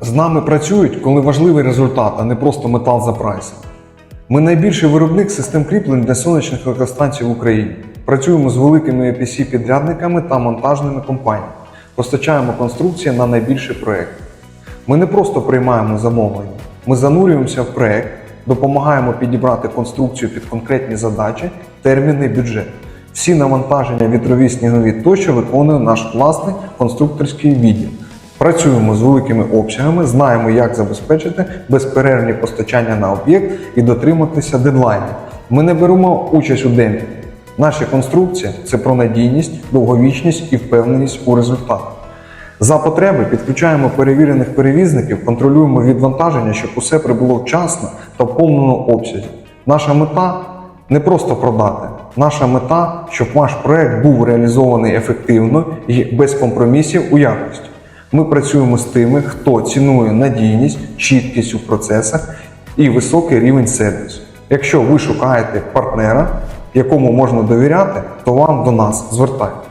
З нами працюють, коли важливий результат, а не просто метал за прайсом. Ми найбільший виробник систем кріплень для сонячних електростанцій в Україні. Працюємо з великими EPC-підрядниками та монтажними компаніями. Постачаємо конструкції на найбільші проекти. Ми не просто приймаємо замовлення, ми занурюємося в проект, допомагаємо підібрати конструкцію під конкретні задачі, терміни бюджет. Всі навантаження, вітрові, снігові тощо виконує наш власний конструкторський відділ. Працюємо з великими обсягами, знаємо, як забезпечити безперервні постачання на об'єкт і дотриматися дедлайнів. Ми не беремо участь у демпінгу. Наші конструкції це про надійність, довговічність і впевненість у результатах. За потреби підключаємо перевірених перевізників, контролюємо відвантаження, щоб усе прибуло вчасно та в повному обсязі. Наша мета не просто продати. Наша мета, щоб ваш проект був реалізований ефективно і без компромісів у якості. Ми працюємо з тими, хто цінує надійність, чіткість у процесах і високий рівень сервісу. Якщо ви шукаєте партнера, якому можна довіряти, то вам до нас звертайтеся.